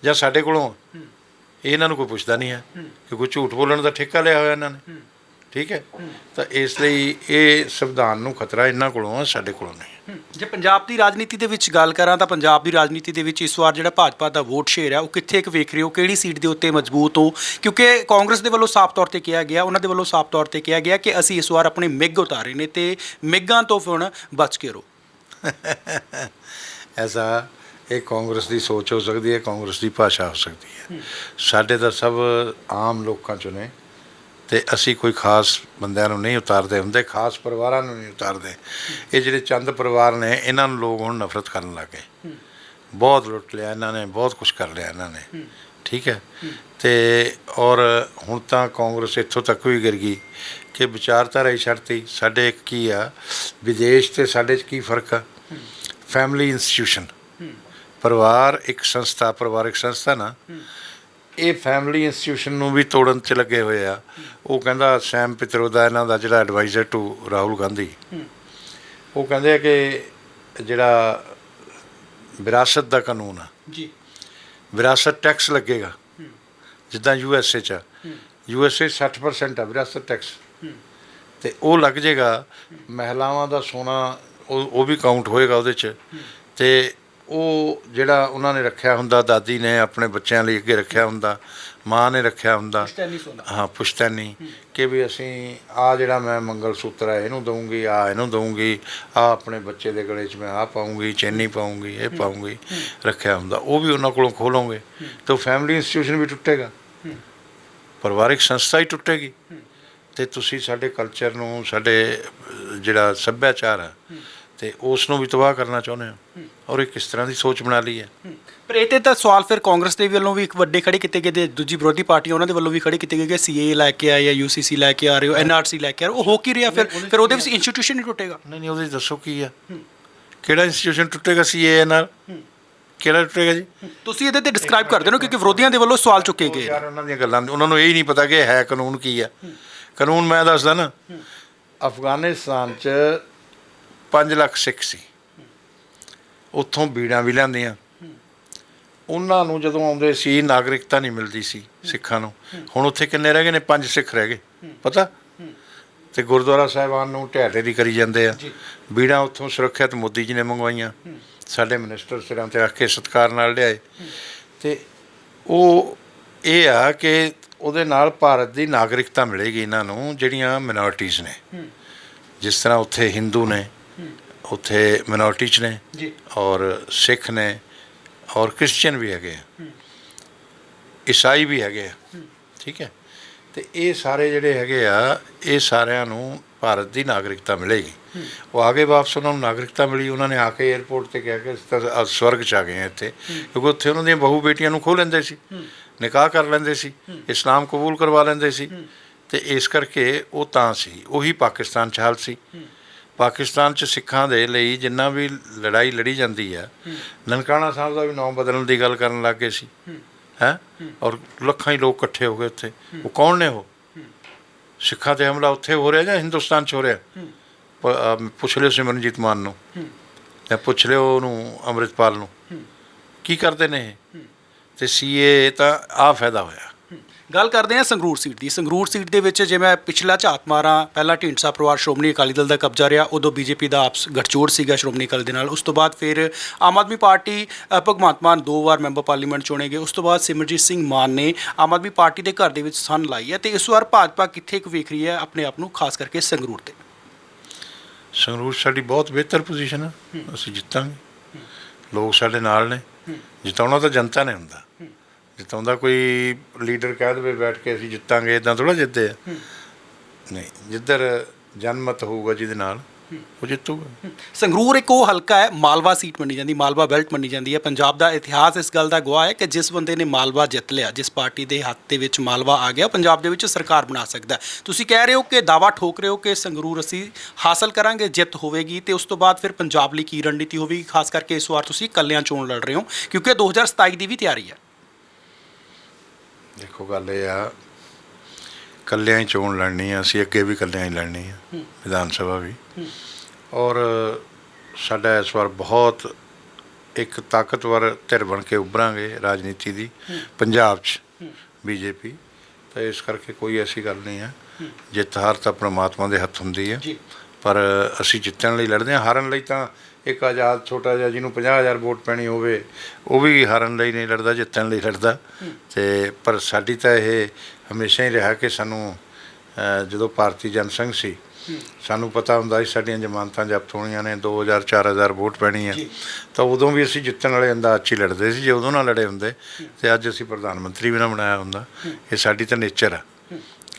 ਜਾਂ ਸਾਡੇ ਕੋਲੋਂ ਆ? ਇਹ ਇਹਨਾਂ ਨੂੰ ਕੋਈ ਪੁੱਛਦਾ ਨਹੀਂ ਹੈ। ਕਿ ਕੋਈ ਝੂਠ ਬੋਲਣ ਦਾ ਠੇਕਾ ਲਿਆ ਹੋਇਆ ਇਹਨਾਂ ਨੇ? ਠੀਕ ਹੈ? ਤਾਂ ਇਸ ਲਈ ਇਹ ਸੰਵਿਧਾਨ ਨੂੰ ਖਤਰਾ ਇਹਨਾਂ ਕੋਲੋਂ ਆ ਸਾਡੇ ਕੋਲੋਂ ਨਹੀਂ। ਜੇ ਪੰਜਾਬ ਦੀ ਰਾਜਨੀਤੀ ਦੇ ਵਿੱਚ ਗੱਲ ਕਰਾਂ ਤਾਂ ਪੰਜਾਬ ਦੀ ਰਾਜਨੀਤੀ ਦੇ ਵਿੱਚ ਇਸ ਵਾਰ ਜਿਹੜਾ ਭਾਜਪਾ ਦਾ ਵੋਟ ਸ਼ੇਅਰ ਹੈ ਉਹ ਕਿੱਥੇ ਇੱਕ ਵੇਖ ਰਹੇ ਹੋ? ਕਿਹੜੀ ਸੀਟ ਦੇ ਉੱਤੇ ਮਜ਼ਬੂਤ ਹੋ? ਕਿਉਂਕਿ ਕਾਂਗਰਸ ਦੇ ਵੱਲੋਂ ਸਾਫ਼ ਤੌਰ ਤੇ ਕਿਹਾ ਗਿਆ ਉਹਨਾਂ ਦੇ ਵੱਲੋਂ ਸਾਫ਼ ਤੌਰ ਤੇ ਕਿਹਾ ਗਿਆ ਕਿ ਅਸੀਂ ਇਸ ਵਾਰ ਆਪਣੇ ਮਿੱਗ ਉਤਾਰੇ ਨੇ ਤੇ ਮਿੱਗਾਂ ਤੋਂ ਹੁਣ ਬਚ ਕੇ ਰਹੋ। ਐਸਾ ਇਹ ਕਾਂਗਰਸ ਦੀ ਸੋਚ ਹੋ ਸਕਦੀ ਹੈ ਕਾਂਗਰਸ ਦੀ ਭਾਸ਼ਾ ਹੋ ਸਕਦੀ ਹੈ। ਸਾਡੇ ਤਾਂ ਸਭ ਆਮ ਲੋਕਾਂ ਚੋਂ ਨੇ। ਤੇ ਅਸੀਂ ਕੋਈ ਖਾਸ ਬੰਦਿਆਂ ਨੂੰ ਨਹੀਂ ਉਤਾਰਦੇ ਹੁੰਦੇ, ਖਾਸ ਪਰਿਵਾਰਾਂ ਨੂੰ ਨਹੀਂ ਉਤਾਰਦੇ। ਇਹ ਜਿਹੜੇ ਚੰਦ ਪਰਿਵਾਰ ਨੇ, ਇਹਨਾਂ ਨੂੰ ਲੋਕ ਹੁਣ ਨਫ਼ਰਤ ਕਰਨ ਲੱਗ ਗਏ। ਬਹੁਤ ਲੁੱਟ ਲਿਆ ਇਹਨਾਂ ਨੇ, ਬਹੁਤ ਕੁਝ ਕਰ ਲਿਆ ਇਹਨਾਂ ਨੇ। ਠੀਕ ਹੈ? ਤੇ ਔਰ ਹੁਣ ਤਾਂ ਕਾਂਗਰਸ ਇੱਥੋਂ ਤੱਕ ਵੀ ਗਿਰ ਗਈ ਕਿ ਵਿਚਾਰਧਾਰਾ ਹੀ ਛੱਡਤੀ ਸਾਡੇ ਇੱਕ ਕੀ ਆ, ਵਿਦੇਸ਼ ਤੇ ਸਾਡੇ 'ਚ ਕੀ ਫ਼ਰਕ ਆ? ਫੈਮਿਲੀ ਇੰਸਟੀਟਿਊਸ਼ਨ ਪਰਿਵਾਰ ਇੱਕ ਸੰਸਥਾ, ਪਰਿਵਾਰਕ ਸੰਸਥਾ ਨਾ। ਇਹ ਫੈਮਿਲੀ ਇੰਸਟੀਟਿਊਸ਼ਨ ਨੂੰ ਵੀ ਤੋੜਨ 'ਚ ਲੱਗੇ ਹੋਏ ਆ। ਉਹ ਕਹਿੰਦਾ ਸੈਮ ਪਿਤਰੋਦਾ ਇਹਨਾਂ ਦਾ ਜਿਹੜਾ ਐਡਵਾਈਜ਼ਰ ਟੂ ਰਾਹੁਲ ਗਾਂਧੀ। ਉਹ ਕਹਿੰਦੇ ਆ ਕਿ ਜਿਹੜਾ ਵਿਰਾਸਤ ਦਾ ਕਾਨੂੰਨ ਆ। ਜੀ। ਵਿਰਾਸਤ ਟੈਕਸ ਲੱਗੇਗਾ। ਜਿੱਦਾਂ ਯੂ ਐਸ ਏ ਚ ਯੂ ਐਸ ਏ 60% ਆ ਵਿਰਾਸਤ ਟੈਕਸ ਤੇ ਉਹ ਲੱਗ ਜਾਏਗਾ ਮਹਿਲਾਵਾਂ ਦਾ ਸੋਨਾ ਉਹ ਉਹ ਵੀ ਕਾਊਂਟ ਹੋਏਗਾ ਉਹਦੇ ਚ। ਤੇ ਉਹ ਜਿਹੜਾ ਉਹਨਾਂ ਨੇ ਰੱਖਿਆ ਹੁੰਦਾ ਦਾਦੀ ਨੇ ਆਪਣੇ ਬੱਚਿਆਂ ਲਈ ਅੱਗੇ ਰੱਖਿਆ ਹੁੰਦਾ ਮਾਂ ਨੇ ਰੱਖਿਆ ਹੁੰਦਾ। ਹਾਂ ਪੁਸ਼ਤੈਨੀ। ਕਿ ਵੀ ਅਸੀਂ ਆ ਜਿਹੜਾ ਮੈਂ ਮੰਗਲ ਸੂਤਰ ਹੈ ਇਹਨੂੰ ਦਊਂਗੀ ਆ ਇਹਨੂੰ ਦਊਂਗੀ ਆ ਆਪਣੇ ਬੱਚੇ ਦੇ ਗਲੇ 'ਚ ਮੈਂ ਆ ਪਾਉਂਗੀ ਚੈਨੀ ਪਾਉਂਗੀ ਇਹ ਪਾਉਂਗੀ ਰੱਖਿਆ ਹੁੰਦਾ। ਉਹ ਵੀ ਉਹਨਾਂ ਕੋਲੋਂ ਖੋਲੋਗੇ ਤਾਂ ਫੈਮਿਲੀ ਇੰਸਟੀਟਿਊਸ਼ਨ ਵੀ ਟੁੱਟੇਗਾ। ਪਰਿਵਾਰਿਕ ਸੰਸਥਾ ਹੀ ਟੁੱਟੇਗੀ। ਤੇ ਤੁਸੀਂ ਸਾਡੇ ਕਲਚਰ ਨੂੰ ਸਾਡੇ ਜਿਹੜਾ ਸੱਭਿਆਚਾਰ ਹੈ। ਤੇ ਉਸ ਨੂੰ ਵੀ ਤਬਾਹ ਕਰਨਾ ਚਾਹੁੰਦੇ ਹੋ। ਔਰ ਇਹ ਕਿਸ ਤਰ੍ਹਾਂ ਦੀ ਸੋਚ ਬਣਾ ਲਈ ਹੈ? ਪਰ ਇਹ ਤੇ ਤਾਂ ਸਵਾਲ ਫਿਰ ਕਾਂਗਰਸ ਦੇ ਵੱਲੋਂ ਵੀ ਇੱਕ ਵੱਡੇ ਖੜੇ ਕੀਤੇ ਗਏ ਤੇ ਦੂਜੀ ਵਿਰੋਧੀ ਪਾਰਟੀਆਂ ਉਹਨਾਂ ਦੇ ਵੱਲੋਂ ਵੀ ਖੜੇ ਕੀਤੇ ਗਏ ਕਿ ਸੀਏ ਲੈ ਕੇ ਆਏ ਜਾਂ ਯੂਸੀਸੀ ਲੈ ਕੇ ਆ ਰਹੇ ਹੋ ਐਨਆਰਸੀ ਲੈ ਕੇ ਆ ਰਹੇ ਹੋ। ਉਹ ਹੋ ਕੀ ਰਿਹਾ ਫਿਰ? ਫਿਰ ਉਹਦੇ ਵਿੱਚ ਇੰਸਟੀਟਿਊਸ਼ਨ ਹੀ ਟੁੱਟੇਗਾ? ਨਹੀਂ ਨਹੀਂ ਉਹਦੇ ਦੱਸੋ ਕੀ ਆ ਕਿਹੜਾ ਇੰਸਟੀਟਿਊਸ਼ਨ ਟੁੱਟੇਗਾ ਸੀਏ ਨਾਲ ਕਿਹੜਾ ਟੁੱਟੇਗਾ ਜੀ? ਤੁਸੀਂ ਇਹਦੇ ਤੇ ਡਿਸਕ੍ਰਾਈਬ ਕਰ ਦਿਓ ਕਿਉਂਕਿ ਵਿਰੋਧੀਆਂ ਦੇ ਵੱਲੋਂ ਸਵਾਲ ਚੁੱਕੇ ਗਏ। ਯਾਰ ਉਹਨਾਂ ਦੀਆਂ ਗੱਲਾਂ ਉਹਨਾਂ ਨੂੰ ਇਹ ਹੀ ਨਹੀਂ ਪਤਾ ਕਿ ਹੈ ਕਾਨੂੰਨ ਕੀ ਆ ਕਾਨੂੰਨ ਮੈਂ ਦੱਸਦਾ ਨਾ ਅਫਗਾਨਿਸਤਾਨ 'ਚ 5 ਲੱਖ ਸਿੱਖ ਸੀ। ਉੱਥੋਂ ਬੀੜਾਂ ਵੀ ਲਿਆਂਦੀਆਂ। ਉਹਨਾਂ ਨੂੰ ਜਦੋਂ ਆਉਂਦੇ ਸੀ ਨਾਗਰਿਕਤਾ ਨਹੀਂ ਮਿਲਦੀ ਸੀ ਸਿੱਖਾਂ ਨੂੰ। ਹੁਣ ਉੱਥੇ ਕਿੰਨੇ ਰਹਿ ਗਏ ਨੇ? ਪੰਜ ਸਿੱਖ ਰਹਿ ਗਏ। ਪਤਾ? ਤੇ ਗੁਰਦੁਆਰਾ ਸਾਹਿਬਾਨ ਨੂੰ ਢਹਿ ਦੀ ਕਰੀ ਜਾਂਦੇ ਆ। ਬੀੜਾਂ ਉੱਥੋਂ ਸੁਰੱਖਿਅਤ ਮੋਦੀ ਜੀ ਨੇ ਮੰਗਵਾਈਆਂ। ਸਾਡੇ ਮਿਨਿਸਟਰ ਸਿਰਾਂ ਤੇ ਰੱਖ ਕੇ ਸਤਿਕਾਰ ਨਾਲ ਲਿਆਏ। ਤੇ ਉਹ ਇਹ ਆ ਕਿ ਉਹਦੇ ਨਾਲ ਭਾਰਤ ਦੀ ਨਾਗਰਿਕਤਾ ਮਿਲੇਗੀ ਇਹਨਾਂ ਨੂੰ ਜਿਹੜੀਆਂ ਮਿਨੋਰਟੀਜ਼ ਨੇ। ਜਿਸ ਤਰ੍ਹਾਂ ਉੱਥੇ ਹਿੰਦੂ ਨੇ। ਉੱਥੇ ਮਿਨੋਰਟੀ ਚ ਨੇ ਜੀ। ਔਰ ਸਿੱਖ ਨੇ ਔਰ ਕ੍ਰਿਸਚੀਅਨ ਵੀ ਹੈਗੇ ਆ। ਈਸਾਈ ਵੀ ਹੈਗੇ ਆ। ਠੀਕ ਹੈ। ਤੇ ਇਹ ਸਾਰੇ ਜਿਹੜੇ ਹੈਗੇ ਆ ਇਹ ਸਾਰਿਆਂ ਨੂੰ ਭਾਰਤ ਦੀ ਨਾਗਰਿਕਤਾ ਮਿਲੇਗੀ। ਉਹ ਆਗੇ ਵਾਪਸ ਉਹਨਾਂ ਨੂੰ ਨਾਗਰਿਕਤਾ ਮਿਲੀ ਉਹਨਾਂ ਨੇ ਆ ਕੇ 에ਅਰਪੋਰਟ ਤੇ ਕਿਹਾ ਕਿ ਅਸੀਂ ਸਵਰਗ ਚ ਆ ਗਏ ਹਾਂ ਇੱਥੇ। ਕਿਉਂਕਿ ਉੱਥੇ ਉਹਨਾਂ ਦੀਆਂ ਬਹੂ ਬੇਟੀਆਂ ਨੂੰ ਖੋਹ ਲੈਂਦੇ ਸੀ। ਨਿਕਾਹ ਕਰ ਲੈਂਦੇ ਸੀ। ਇਸਲਾਮ ਕਬੂਲ ਕਰਵਾ ਲੈਂਦੇ ਸੀ। ਤੇ ਇਸ ਕਰਕੇ ਉਹ ਤਾਂ ਸੀ। ਉਹੀ ਪਾਕਿਸਤਾਨ ਚ ਹਾਲ ਸੀ। ਪਾਕਿਸਤਾਨ ਚ ਸਿੱਖਾਂ ਦੇ ਲਈ ਜਿੰਨਾ ਵੀ ਲੜਾਈ ਲੜੀ ਜਾਂਦੀ ਆ ਨਨਕਾਣਾ ਸਾਹਿਬ ਦਾ ਵੀ ਨਾਮ ਬਦਲਣ ਦੀ ਗੱਲ ਕਰਨ ਲੱਗ ਸੀ। ਹੈ। ਔਰ ਲੱਖਾਂ ਹੀ ਲੋਕ ਇਕੱਠੇ ਹੋ ਗਏ ਉੱਥੇ। ਉਹ ਕੌਣ ਨੇ ਉਹ? ਸਿੱਖਾਂ ਤੇ ਹਮਲਾ ਉੱਥੇ ਹੋ ਰਿਹਾ ਜਾਂ ਹਿੰਦੁਸਤਾਨ ਚ ਹੋ ਰਿਹਾ? ਪੁੱਛ ਲਿਓ ਸਿਮਰਨਜੀਤ ਮਾਨ ਨੂੰ। ਜਾਂ ਪੁੱਛ ਲਿਓ ਉਹਨੂੰ ਅੰਮ੍ਰਿਤਪਾਲ ਨੂੰ। ਕੀ ਕਰਦੇ ਨੇ ਇਹ? ਤੇ ਸੀਏ ਤਾਂ ਆ ਫਾਇਦਾ ਹੋਇਆ। ਗੱਲ ਕਰਦੇ ਹਾਂ ਸੰਗਰੂਰ ਸੀਟ ਦੀ। ਸੰਗਰੂਰ ਸੀਟ ਦੇ ਵਿੱਚ ਜੇ ਮੈਂ ਪਿਛਲਾ ਝਾਤ ਮਾਰਾਂ ਪਹਿਲਾਂ ਢੀਂਡਸਾ ਪਰਿਵਾਰ ਸ਼੍ਰੋਮਣੀ ਅਕਾਲੀ ਦਲ ਦਾ ਕਬਜ਼ਾ ਰਿਹਾ ਉਦੋਂ ਬੀਜੇਪੀ ਦਾ ਆਪਸ ਗੱਠਜੋੜ ਸੀਗਾ ਸ਼੍ਰੋਮਣੀ ਅਕਾਲੀ ਦੇ ਨਾਲ। ਉਸ ਤੋਂ ਬਾਅਦ ਫਿਰ ਆਮ ਆਦਮੀ ਪਾਰਟੀ ਭਗਵੰਤ ਮਾਨ ਦੋ ਵਾਰ ਮੈਂਬਰ ਪਾਰਲੀਮੈਂਟ ਚੁਣੇ ਗਏ। ਉਸ ਤੋਂ ਬਾਅਦ ਸਿਮਰਜੀਤ ਸਿੰਘ ਮਾਨ ਨੇ ਆਮ ਆਦਮੀ ਪਾਰਟੀ ਦੇ ਘਰ ਦੇ ਵਿੱਚ ਸੰਨ ਲਾਈ ਹੈ ਤੇ ਇਸ ਵਾਰ ਭਾਜਪਾ ਕਿੱਥੇ ਕੁ ਵੇਖ ਰਹੀ ਹੈ ਆਪਣੇ ਆਪ ਨੂੰ ਖਾਸ ਕਰਕੇ ਸੰਗਰੂਰ ਤੇ? ਸੰਗਰੂਰ ਸਾਡੀ ਬਹੁਤ ਬਿਹਤਰ ਪੋਜੀਸ਼ਨ ਹੈ। ਅਸੀਂ ਜਿੱਤਾਂਗੇ। ਲੋਕ ਸਾਡੇ ਨਾਲ ਨੇ। ਜਿਤਾਉਣਾ ਤਾਂ ਜਨਤਾ ਨੇ ਹੁੰਦਾ। ਜਿਤਾਉਂਦਾ ਕੋਈ ਲੀਡਰ ਕਹਿ ਦੇਵੇ ਬੈਠ ਕੇ ਅਸੀਂ ਜਿੱਤਾਂਗੇ ਇਦਾਂ ਥੋੜਾ ਜਿੱਤਦੇ ਆ। ਨਹੀਂ ਜਿੱਧਰ ਜਨਮਤ ਹੋਊਗਾ ਜਿਹਦੇ ਨਾਲ ਉਹ ਜਿੱਤੂਗਾ। ਸੰਗਰੂਰ ਇੱਕ ਉਹ ਹਲਕਾ ਹੈ ਮਾਲਵਾ ਸੀਟ ਮੰਨੀ ਜਾਂਦੀ ਮਾਲਵਾ ਬੈਲਟ ਮੰਨੀ ਜਾਂਦੀ ਹੈ। ਪੰਜਾਬ ਦਾ ਇਤਿਹਾਸ ਇਸ ਗੱਲ ਦਾ ਗਵਾਹ ਹੈ ਕਿ ਜਿਸ ਬੰਦੇ ਨੇ ਮਾਲਵਾ ਜਿੱਤ ਲਿਆ ਜਿਸ ਪਾਰਟੀ ਦੇ ਹੱਥ ਦੇ ਵਿੱਚ ਮਾਲਵਾ ਆ ਗਿਆ ਪੰਜਾਬ ਦੇ ਵਿੱਚ ਸਰਕਾਰ ਬਣਾ ਸਕਦਾ। ਤੁਸੀਂ ਕਹਿ ਰਹੇ ਹੋ ਕਿ ਦਾਵਾ ਠੋਕ ਰਹੇ ਹੋ ਕਿ ਸੰਗਰੂਰ ਅਸੀਂ ਹਾਸਲ ਕਰਾਂਗੇ ਜਿੱਤ ਹੋਵੇਗੀ ਤੇ ਉਸ ਤੋਂ ਬਾਅਦ ਫਿਰ ਪੰਜਾਬ ਲਈ ਕੀ ਰਣਨੀਤੀ ਹੋਵੇਗੀ? ਖਾਸ ਕਰਕੇ ਇਸ ਵਾਰ ਤੁਸੀਂ ਕੱਲਿਆਂ ਚੋਣ ਲੜ ਰਹੇ ਹੋ ਕਿਉਂਕਿ 2027 ਦੀ ਵੀ ਤਿਆਰੀ ਹੈ। ਦੇਖੋ ਗੱਲ ਇਹ ਆ ਕੱਲਿਆਂ ਹੀ ਚੋਣ ਲੜਨੀ ਆ ਅਸੀਂ ਅੱਗੇ ਵੀ ਕੱਲਿਆਂ ਹੀ ਲੜਨੀ ਆ ਵਿਧਾਨ ਸਭਾ ਵੀ। ਔਰ ਸਾਡਾ ਇਸ ਵਾਰ ਬਹੁਤ ਇੱਕ ਤਾਕਤਵਰ ਧਿਰ ਬਣ ਕੇ ਉੱਭਰਾਂਗੇ ਰਾਜਨੀਤੀ ਦੀ ਪੰਜਾਬ 'ਚ ਬੀਜੇਪੀ। ਤਾਂ ਇਸ ਕਰਕੇ ਕੋਈ ਐਸੀ ਗੱਲ ਨਹੀਂ ਹੈ। ਜਿੱਤ ਹਾਰ ਤਾਂ ਪ੍ਰਮਾਤਮਾ ਦੇ ਹੱਥ ਹੁੰਦੀ ਹੈ। ਪਰ ਅਸੀਂ ਜਿੱਤਣ ਲਈ ਲੜਦੇ ਹਾਂ ਹਾਰਨ ਲਈ ਤਾਂ ਇੱਕ ਆਜ਼ਾਦ ਛੋਟਾ ਜਿਹਾ ਜਿਹਨੂੰ 50000 ਵੋਟ ਪੈਣੀ ਹੋਵੇ ਉਹ ਵੀ ਹਾਰਨ ਲਈ ਨਹੀਂ ਲੜਦਾ ਜਿੱਤਣ ਲਈ ਲੜਦਾ। ਤੇ ਪਰ ਸਾਡੀ ਤਾਂ ਇਹ ਹਮੇਸ਼ਾ ਹੀ ਰਿਹਾ ਕਿ ਸਾਨੂੰ ਜਦੋਂ ਭਾਰਤੀ ਜਨਸੰਘ ਸੀ ਸਾਨੂੰ ਪਤਾ ਹੁੰਦਾ ਸੀ ਸਾਡੀਆਂ ਜ਼ਮਾਨਤਾਂ ਜ਼ਬਤ ਹੋਣੀਆਂ ਨੇ 2000 4000 ਵੋਟ ਪੈਣੀ ਹੈ ਤਾਂ ਉਦੋਂ ਵੀ ਅਸੀਂ ਜਿੱਤਣ ਵਾਲੇ ਅੰਦਾਜ਼ 'ਚ ਹੀ ਲੜਦੇ ਸੀ ਜੇ ਉਦੋਂ ਨਾ ਲੜੇ ਹੁੰਦੇ ਤੇ ਅੱਜ ਅਸੀਂ ਪ੍ਰਧਾਨ ਮੰਤਰੀ ਵੀ ਨਾ ਬਣਾਇਆ ਹੁੰਦਾ। ਇਹ ਸਾਡੀ ਤਾਂ ਨੇਚਰ ਆ।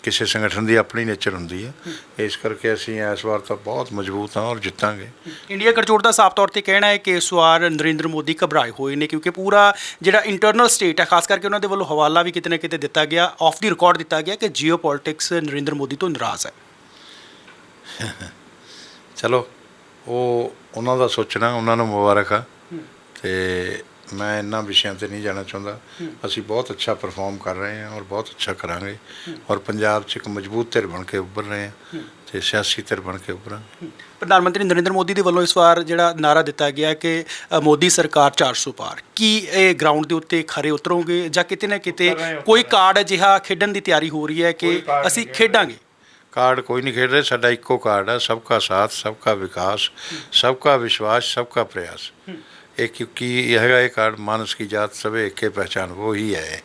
ਕਿਸੇ ਸੰਗਠਨ ਦੀ ਆਪਣੀ ਨੇਚਰ ਹੁੰਦੀ ਹੈ। ਇਸ ਕਰਕੇ ਅਸੀਂ ਇਸ ਵਾਰ ਤਾਂ ਬਹੁਤ ਮਜ਼ਬੂਤ ਹਾਂ ਔਰ ਜਿੱਤਾਂਗੇ। ਇੰਡੀਆ ਗਠਜੋੜ ਦਾ ਸਾਫ਼ ਤੌਰ ਤੇ ਕਹਿਣਾ ਹੈ ਕਿ ਇਸ ਵਾਰ ਨਰਿੰਦਰ ਮੋਦੀ ਘਬਰਾਏ ਹੋਏ ਨੇ ਕਿਉਂਕਿ ਪੂਰਾ ਜਿਹੜਾ ਇੰਟਰਨਲ ਸਟੇਟ ਹੈ ਖਾਸ ਕਰਕੇ ਉਹਨਾਂ ਦੇ ਵੱਲੋਂ ਹਵਾਲਾ ਵੀ ਕਿਤੇ ਨਾ ਕਿਤੇ ਦਿੱਤਾ ਗਿਆ ਆਫ ਦੀ ਰਿਕਾਰਡ ਦਿੱਤਾ ਗਿਆ ਕਿ ਜੀਓਪੋਲਿਟਿਕਸ ਨਰਿੰਦਰ ਮੋਦੀ ਤੋਂ ਨਾਰਾਜ਼ ਹੈ। ਚਲੋ ਉਹ ਉਹਨਾਂ ਦਾ ਸੋਚਣਾ ਉਹਨਾਂ ਨੂੰ ਮੁਬਾਰਕ ਆ। ਤੇ ਮੈਂ ਇਹਨਾਂ ਵਿਸ਼ਿਆਂ ਤੇ ਨਹੀਂ ਜਾਣਾ ਚਾਹੁੰਦਾ। ਅਸੀਂ ਬਹੁਤ ਅੱਛਾ ਪਰਫਾਰਮ ਕਰ ਰਹੇ ਹਾਂ ਔਰ ਬਹੁਤ ਅੱਛਾ ਕਰਾਂਗੇ। ਔਰ ਪੰਜਾਬ 'ਚ ਇੱਕ ਮਜ਼ਬੂਤ ਧਿਰ ਬਣ ਕੇ ਉੱਭਰ ਰਹੇ ਹਾਂ ਤੇ ਸਿਆਸੀ ਧਿਰ ਬਣ ਕੇ ਉੱਭਰਾਂਗੇ ਪ੍ਰਧਾਨ ਮੰਤਰੀ ਨਰਿੰਦਰ ਮੋਦੀ ਦੇ ਵੱਲੋਂ ਇਸ ਵਾਰ ਜਿਹੜਾ ਨਾਰਾ ਦਿੱਤਾ ਗਿਆ ਕਿ ਅ, ਮੋਦੀ ਸਰਕਾਰ 400 ਪਾਰ। ਕੀ ਇਹ ਗਰਾਊਂਡ ਦੇ ਉੱਤੇ ਖਰੇ ਉਤਰੋਗੇ ਜਾਂ ਕਿਤੇ ਨਾ ਕਿਤੇ ਕੋਈ ਕਾਰਡ ਅਜਿਹਾ ਖੇਡਣ ਦੀ ਤਿਆਰੀ ਹੋ ਰਹੀ ਹੈ ਕਿ ਅਸੀਂ ਖੇਡਾਂਗੇ? ਕਾਰਡ ਕੋਈ ਨਹੀਂ ਖੇਡ ਰਹੇ ਸਾਡਾ ਇੱਕੋ ਕਾਰਡ ਹੈ ਸਬਕਾ ਸਾਥ ਸਬਕਾ ਵਿਕਾਸ ਸਬਕਾ ਵਿਸ਼ਵਾਸ ਸਬਕਾ ਪ੍ਰयास ਇਹ ਕਿਉਂਕਿ ਇਹ ਹੈਗਾ ਇਹ ਕਾਰਡ ਮਾਨਸ ਕੀ ਜਾਤ ਸਭੇ ਏਕੇ ਪਹਿਚਾਨ ਉਹ ਹੀ ਹੈ।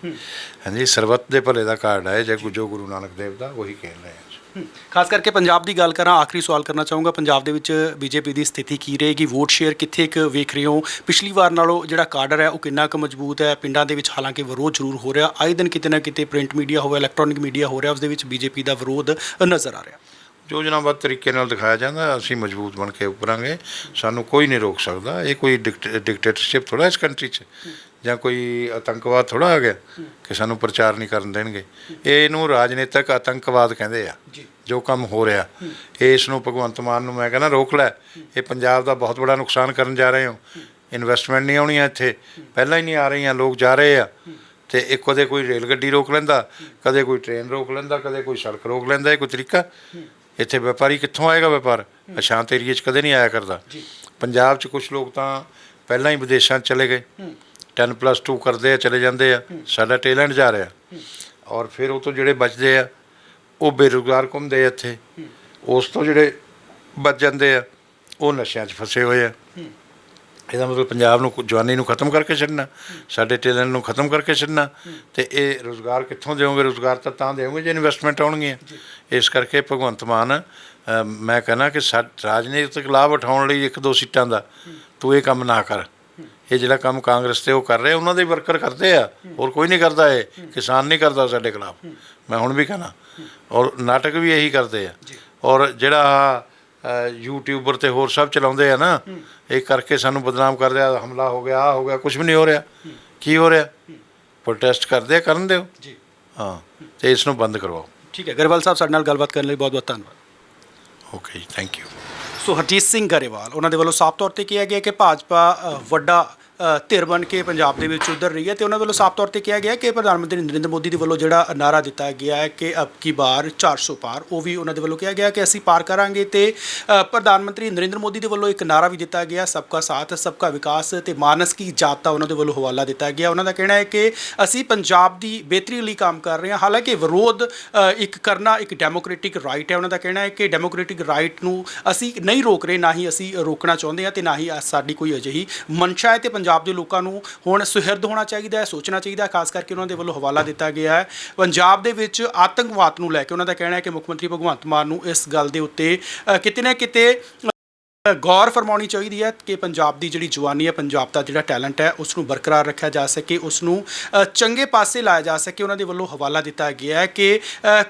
ਹਾਂਜੀ ਸਰਬੱਤ ਦੇ ਭਲੇ ਦਾ ਕਾਰਡ ਹੈ ਜੇ ਜੋ ਗੁਰੂ ਨਾਨਕ ਦੇਵ ਦਾ ਉਹੀ ਕਹਿ ਰਹੇ ਹਾਂ। ਖਾਸ ਕਰਕੇ ਪੰਜਾਬ ਦੀ ਗੱਲ ਕਰਾਂ ਆਖਰੀ ਸਵਾਲ ਕਰਨਾ ਚਾਹੂੰਗਾ ਪੰਜਾਬ ਦੇ ਵਿੱਚ ਬੀਜੇਪੀ ਦੀ ਸਥਿਤੀ ਕੀ ਰਹੇਗੀ? ਵੋਟ ਸ਼ੇਅਰ ਕਿੱਥੇ ਕੁ ਵੇਖ ਰਹੇ ਹੋ? ਪਿਛਲੀ ਵਾਰ ਨਾਲੋਂ ਜਿਹੜਾ ਕਾਡਰ ਹੈ ਉਹ ਕਿੰਨਾ ਕੁ ਮਜ਼ਬੂਤ ਹੈ? ਪਿੰਡਾਂ ਦੇ ਵਿੱਚ ਹਾਲਾਂਕਿ ਵਿਰੋਧ ਜ਼ਰੂਰ ਹੋ ਰਿਹਾ। ਆਏ ਦਿਨ ਕਿਤੇ ਨਾ ਕਿਤੇ ਪ੍ਰਿੰਟ ਮੀਡੀਆ ਹੋਵੇ ਇਲੈਕਟ੍ਰੋਨਿਕ ਮੀਡੀਆ ਹੋ ਰਿਹਾ ਉਸ ਦੇ ਵਿੱਚ ਬੀਜੇਪੀ ਦਾ ਵਿਰੋਧ ਨਜ਼ਰ ਆ ਰਿਹਾ। ਯੋਜਨਾਬੱਧ ਤਰੀਕੇ ਨਾਲ ਦਿਖਾਇਆ ਜਾਂਦਾ ਅਸੀਂ ਮਜ਼ਬੂਤ ਬਣ ਕੇ ਉੱਭਰਾਂਗੇ ਸਾਨੂੰ ਕੋਈ ਨਹੀਂ ਰੋਕ ਸਕਦਾ। ਇਹ ਕੋਈ ਡਿਕਟੇਟਰਸ਼ਿਪ ਥੋੜਾ ਇਸ ਕੰਟਰੀ 'ਚ ਜਾਂ ਕੋਈ ਆਤੰਕਵਾਦ ਥੋੜਾ ਆ ਗਿਆ ਕਿ ਸਾਨੂੰ ਪ੍ਰਚਾਰ ਨਹੀਂ ਕਰਨ ਦੇਣਗੇ। ਇਹ ਇਹਨੂੰ ਰਾਜਨੀਤਿਕ ਆਤੰਕਵਾਦ ਕਹਿੰਦੇ ਆ। ਜੀ। ਕੰਮ ਹੋ ਰਿਹਾ। ਇਸ ਨੂੰ ਭਗਵੰਤ ਮਾਨ ਨੂੰ ਮੈਂ ਕਹਿੰਦਾ ਰੋਕ ਲੈ। ਇਹ ਪੰਜਾਬ ਦਾ ਬਹੁਤ ਬੜਾ ਨੁਕਸਾਨ ਕਰਨ ਜਾ ਰਹੇ ਹੋ। ਇਨਵੈਸਟਮੈਂਟ ਨਹੀਂ ਆਉਣੀ ਇੱਥੇ। ਪਹਿਲਾਂ ਹੀ ਨਹੀਂ ਆ ਰਹੀਆਂ ਲੋਕ ਜਾ ਰਹੇ ਆ। ਤੇ ਇੱਕ ਕਦੇ ਕੋਈ ਰੇਲ ਗੱਡੀ ਰੋਕ ਲੈਂਦਾ ਕਦੇ ਕੋਈ ਟ੍ਰੇਨ ਰੋਕ ਲੈਂਦਾ ਕਦੇ ਕੋਈ ਸੜਕ ਰੋਕ ਲੈਂਦਾ ਇਹ ਕੋਈ ਤਰੀਕਾ। ਇੱਥੇ ਵਪਾਰੀ ਕਿੱਥੋਂ ਆਏਗਾ ਵਪਾਰ? ਅਸ਼ਾਂਤ ਏਰੀਏ 'ਚ ਕਦੇ ਨਹੀਂ ਆਇਆ ਕਰਦਾ। ਜੀ। ਪੰਜਾਬ 'ਚ ਕੁਝ ਲੋਕ ਤਾਂ ਪਹਿਲਾਂ ਹੀ ਵਿਦੇਸ਼ਾਂ 'ਚ ਚਲੇ ਗਏ। 10 ਪਲੱਸ 2 ਕਰਦੇ ਆ ਚਲੇ ਜਾਂਦੇ ਆ। ਸਾਡਾ ਟੈਲੈਂਟ ਜਾ ਰਿਹਾ। ਔਰ ਫਿਰ ਉਹ ਤੋਂ ਜਿਹੜੇ ਬਚਦੇ ਆ ਉਹ ਬੇਰੁਜ਼ਗਾਰ ਘੁੰਮਦੇ ਆ ਇੱਥੇ। ਉਸ ਤੋਂ ਜਿਹੜੇ ਬਚ ਜਾਂਦੇ ਆ ਉਹ ਨਸ਼ਿਆਂ 'ਚ ਫਸੇ ਹੋਏ ਆ। ਇਹਦਾ ਮਤਲਬ ਪੰਜਾਬ ਨੂੰ ਜਵਾਨੀ ਨੂੰ ਖਤਮ ਕਰਕੇ ਛੱਡਣਾ ਸਾਡੇ ਟੈਲੈਂਟ ਨੂੰ ਖਤਮ ਕਰਕੇ ਛੱਡਣਾ ਤੇ ਇਹ ਰੋਜ਼ਗਾਰ ਕਿੱਥੋਂ ਦੇਵੋਗੇ? ਰੋਜ਼ਗਾਰ ਤਾਂ ਤਾਂ ਦੇਵੋਗੇ ਜੇ ਇਨਵੈਸਟਮੈਂਟ ਆਉਣਗੀਆਂ। ਇਸ ਕਰਕੇ ਭਗਵੰਤ ਮਾਨ ਮੈਂ ਕਹਿੰਦਾ ਕਿ ਰਾਜਨੀਤਿਕ ਲਾਭ ਉਠਾਉਣ ਲਈ ਇੱਕ ਦੋ ਸੀਟਾਂ ਦਾ ਤੂੰ ਇਹ ਕੰਮ ਨਾ ਕਰ। ਇਹ ਜਿਹੜਾ ਕੰਮ ਕਾਂਗਰਸ ਤੇ ਉਹ ਕਰ ਰਹੇ ਉਹਨਾਂ ਦੇ ਵਰਕਰ ਕਰਦੇ ਆ ਹੋਰ ਕੋਈ ਨਹੀਂ ਕਰਦਾ ਇਹ ਕਿਸਾਨ ਨਹੀਂ ਕਰਦਾ ਸਾਡੇ ਖਿਲਾਫ। ਮੈਂ ਹੁਣ ਵੀ ਕਹਿੰਦਾ ਔਰ ਨਾਟਕ ਵੀ ਇਹੀ ਕਰਦੇ ਆ। ਔਰ ਜਿਹੜਾ ਯੂਟਿਊਬਰ ਤੇ ਹੋਰ ਸਭ ਚਲਾਉਂਦੇ ਆ ਨਾ ਇਹ ਕਰਕੇ ਸਾਨੂੰ ਬਦਨਾਮ ਕਰਦੇ ਆ ਹਮਲਾ ਹੋ ਗਿਆ ਆ ਹੋ ਗਿਆ ਕੁਝ ਵੀ ਨਹੀਂ ਹੋ ਰਿਹਾ। ਕੀ ਹੋ ਰਿਹਾ? ਪ੍ਰੋਟੈਸਟ ਕਰਦੇ ਆ ਕਰਨ ਦਿਓ। ਜੀ। ਹਾਂ ਤੇ ਇਸ ਨੂੰ ਬੰਦ ਕਰਵਾਓ। ਠੀਕ ਹੈ ਗਰੇਵਾਲ ਸਾਹਿਬ ਸਾਡੇ ਨਾਲ ਗੱਲਬਾਤ ਕਰਨ ਲਈ ਬਹੁਤ ਬਹੁਤ ਧੰਨਵਾਦ। Okay thank you so Harjit Singh Grewal ਉਹਨਾਂ ਦੇ ਵੱਲੋਂ ਸਾਫ਼ ਤੌਰ ਤੇ ਕਿਹਾ ਗਿਆ ਕਿ ਭਾਜਪਾ ਵੱਡਾ ਧਿਰ ਬਣ ਕੇ ਪੰਜਾਬ ਦੇ ਵਿੱਚ ਉਧਰ ਰਹੀ ਹੈ ਤੇ ਉਹਨਾਂ ਵੱਲੋਂ ਸਾਫ਼ ਤੌਰ ਤੇ ਕਿਹਾ ਗਿਆ ਕਿ ਪ੍ਰਧਾਨ ਮੰਤਰੀ ਨਰਿੰਦਰ ਮੋਦੀ ਦੇ ਵੱਲੋਂ ਜਿਹੜਾ ਨਾਰਾ ਦਿੱਤਾ ਗਿਆ ਹੈ ਕਿ ਅਬ ਕੀ ਬਾਰ 400 ਪਾਰ, ਉਹ ਵੀ ਉਹਨਾਂ ਦੇ ਵੱਲੋਂ ਕਿਹਾ ਗਿਆ ਕਿ ਅਸੀਂ ਪਾਰ ਕਰਾਂਗੇ ਤੇ ਪ੍ਰਧਾਨ ਮੰਤਰੀ ਨਰਿੰਦਰ ਮੋਦੀ ਦੇ ਵੱਲੋਂ ਇੱਕ ਨਾਰਾ ਵੀ ਦਿੱਤਾ ਗਿਆ ਸਭ ਸਬਕਾ ਸਾਥ ਸਭ ਸਬਕਾ ਵਿਕਾਸ ਤੇ ਮਾਨਸ ਕੀ ਜਾਤ ਦਾ ਉਹਨਾਂ ਦੇ ਵੱਲੋਂ ਹਵਾਲਾ ਦਿੱਤਾ ਗਿਆ। ਉਹਨਾਂ ਦਾ ਕਹਿਣਾ ਹੈ ਕਿ ਅਸੀਂ ਪੰਜਾਬ ਦੀ ਬਿਹਤਰੀ ਲਈ ਕੰਮ ਕਰ ਰਹੇ ਹਾਂ। ਹਾਲਾਂਕਿ ਵਿਰੋਧ ਇੱਕ ਕਰਨਾ ਇੱਕ ਡੈਮੋਕ੍ਰੈਟਿਕ ਰਾਈਟ ਹੈ। ਉਹਨਾਂ ਦਾ ਕਹਿਣਾ ਹੈ ਕਿ ਡੈਮੋਕ੍ਰੈਟਿਕ ਰਾਈਟ ਨੂੰ ਅਸੀਂ ਨਹੀਂ ਰੋਕ ਰਹੇ, ਨਾ ਹੀ ਅਸੀਂ ਰੋਕਣਾ ਚਾਹੁੰਦੇ ਹਾਂ ਤੇ ਨਾ ਹੀ ਸਾਡੀ ਕੋਈ ਅਜਿਹੀ ਮਨਸ਼ਾ ਹੈ ਤੇ ਪੰਜਾਬ ਦੇ ਲੋਕਾਂ ਨੂੰ ਹੁਣ ਸੁਹਿਰਦ ਹੋਣਾ ਚਾਹੀਦਾ ਹੈ, ਸੋਚਣਾ ਚਾਹੀਦਾ ਹੈ, ਖਾਸ ਕਰਕੇ ਉਹਨਾਂ ਦੇ ਵੱਲੋਂ ਹਵਾਲਾ ਦਿੱਤਾ ਗਿਆ ਹੈ। ਪੰਜਾਬ ਦੇ ਵਿੱਚ ਆਤੰਕਵਾਦ ਨੂੰ ਲੈ ਕੇ ਉਹਨਾਂ ਦਾ ਕਹਿਣਾ ਹੈ ਕਿ ਮੁੱਖ ਮੰਤਰੀ ਭਗਵੰਤ ਮਾਨ ਨੂੰ ਇਸ ਗੱਲ ਦੇ ਉੱਤੇ ਕਿਤੇ ਨਾ ਕਿਤੇ ਗੌਰ ਫਰਮਾਉਣੀ ਚਾਹੀਦੀ ਹੈ ਕਿ ਪੰਜਾਬ ਦੀ ਜਿਹੜੀ ਜਵਾਨੀ ਹੈ, ਪੰਜਾਬ ਦਾ ਜਿਹੜਾ ਟੈਲੈਂਟ ਹੈ ਉਸ ਨੂੰ ਬਰਕਰਾਰ ਰੱਖਿਆ ਜਾ ਸਕੇ ਉਸ ਨੂੰ ਚੰਗੇ ਪਾਸੇ ਲਾਇਆ ਜਾ ਸਕੇ। ਉਹਨਾਂ ਦੇ ਵੱਲੋਂ ਹਵਾਲਾ ਦਿੱਤਾ ਗਿਆ ਹੈ ਕਿ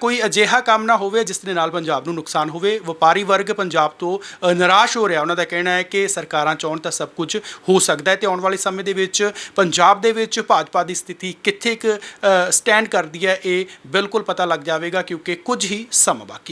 ਕੋਈ ਅਜਿਹਾ ਕੰਮ ਨਾ ਹੋਵੇ ਜਿਸ ਦੇ ਨਾਲ ਪੰਜਾਬ ਨੂੰ ਨੁਕਸਾਨ ਹੋਵੇ। ਵਪਾਰੀ ਵਰਗ ਪੰਜਾਬ ਤੋਂ ਨਿਰਾਸ਼ ਹੋ ਰਿਹਾ। ਉਹਨਾਂ ਦਾ ਕਹਿਣਾ ਹੈ ਕਿ ਸਰਕਾਰਾਂ ਚਾਹਣ ਤਾਂ ਸਭ ਕੁਝ ਹੋ ਸਕਦਾ ਹੈ ਤੇ ਆਉਣ ਵਾਲੇ ਸਮੇਂ ਦੇ ਵਿੱਚ ਪੰਜਾਬ ਦੇ ਵਿੱਚ ਭਾਜਪਾ ਦੀ ਸਥਿਤੀ ਕਿੱਥੇ ਕੁ ਸਟੈਂਡ ਕਰਦੀ ਹੈ, ਇਹ ਬਿਲਕੁਲ ਪਤਾ ਲੱਗ ਜਾਵੇਗਾ ਕਿਉਂਕਿ ਕੁਝ ਹੀ ਸਮਾਂ ਬਾਕੀ